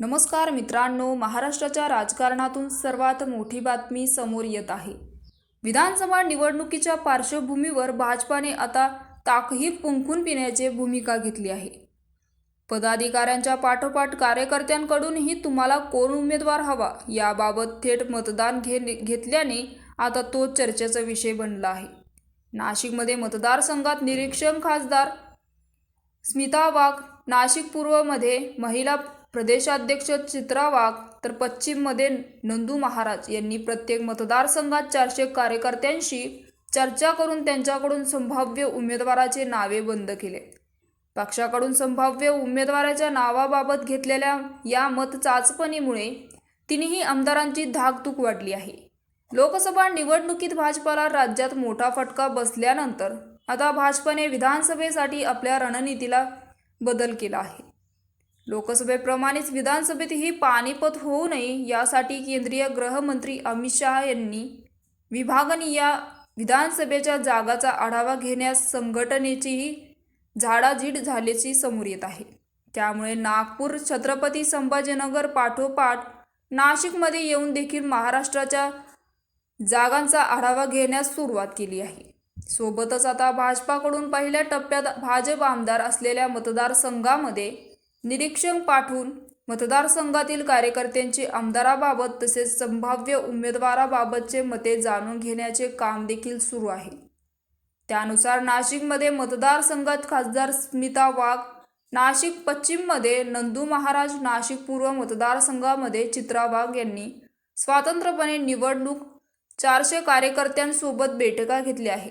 नमस्कार मित्रांनो महाराष्ट्राच्या राजकारणातून सर्वात मोठी बातमी समोर येत आहे. विधानसभा निवडणुकीच्या पार्श्वभूमीवर भाजपाने आता ताकही पुंखून पिण्याची भूमिका घेतली आहे. पदाधिकाऱ्यांच्या पाठोपाठ कार्यकर्त्यांकडूनही तुम्हाला कोण उमेदवार हवा याबाबत थेट मतदान घे घेतल्याने आता तो चर्चेचा विषय बनला आहे. नाशिकमध्ये मतदारसंघात निरीक्षण खासदार स्मिता वाघ नाशिक पूर्वमध्ये महिला प्रदेशाध्यक्ष चित्रा वाघ तर पश्चिममध्ये नंदू महाराज यांनी प्रत्येक मतदारसंघात चारशे कार्यकर्त्यांशी चर्चा करून त्यांच्याकडून संभाव्य उमेदवाराचे नावे बंद केले. पक्षाकडून संभाव्य उमेदवाराच्या नावाबाबत घेतलेल्या या मत चाचपणीमुळे तिन्ही आमदारांची धाकधूक वाढली आहे. लोकसभा निवडणुकीत भाजपाला राज्यात मोठा फटका बसल्यानंतर आता भाजपाने विधानसभेसाठी आपल्या रणनीतीला बदल केला आहे. लोकसभेप्रमाणेच विधानसभेतही पानिपत होऊ नये यासाठी केंद्रीय गृहमंत्री अमित शहा यांनी विभागनीय विधानसभेच्या जागाचा आढावा घेण्यास संघटनेचीही झाडाझीड झाल्याची समोर येत आहे. त्यामुळे नागपूर छत्रपती संभाजीनगर पाठोपाठ नाशिकमध्ये येऊन देखील महाराष्ट्राच्या जागांचा आढावा घेण्यास सुरुवात केली आहे. सोबतच आता भाजपाकडून पहिल्या टप्प्यात भाजप आमदार असलेल्या मतदारसंघामध्ये निरीक्षण पाठवून मतदारसंघातील कार्यकर्त्यांची आमदाराबाबत तसेच संभाव्य उमेदवाराबाबतचे मते जाणून घेण्याचे काम देखील सुरू आहे. त्यानुसार नाशिकमध्ये मतदारसंघात खासदार स्मिता वाघ नाशिक पश्चिममध्ये नंदू महाराज नाशिक पूर्व मतदारसंघामध्ये चित्रा वाघ यांनी स्वतंत्रपणे निवडणूक चारशे कार्यकर्त्यांसोबत बैठका घेतल्या आहे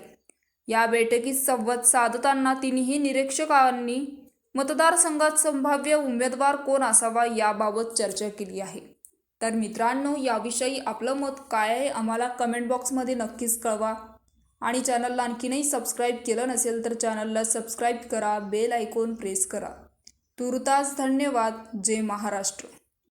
या बैठकीत संवाद साधताना तिन्ही निरीक्षकांनी मतदारसंघात संभाव्य उमेदवार कोण असावा याबाबत चर्चा केली आहे. तर मित्रांनो याविषयी आपलं मत काय आहे आम्हाला कमेंट बॉक्समध्ये नक्कीच कळवा. आणि चॅनलला आणखीनही सबस्क्राईब केलं नसेल तर चॅनलला सबस्क्राईब करा बेल आयकॉन प्रेस करा. तुर्तास धन्यवाद. जय महाराष्ट्र.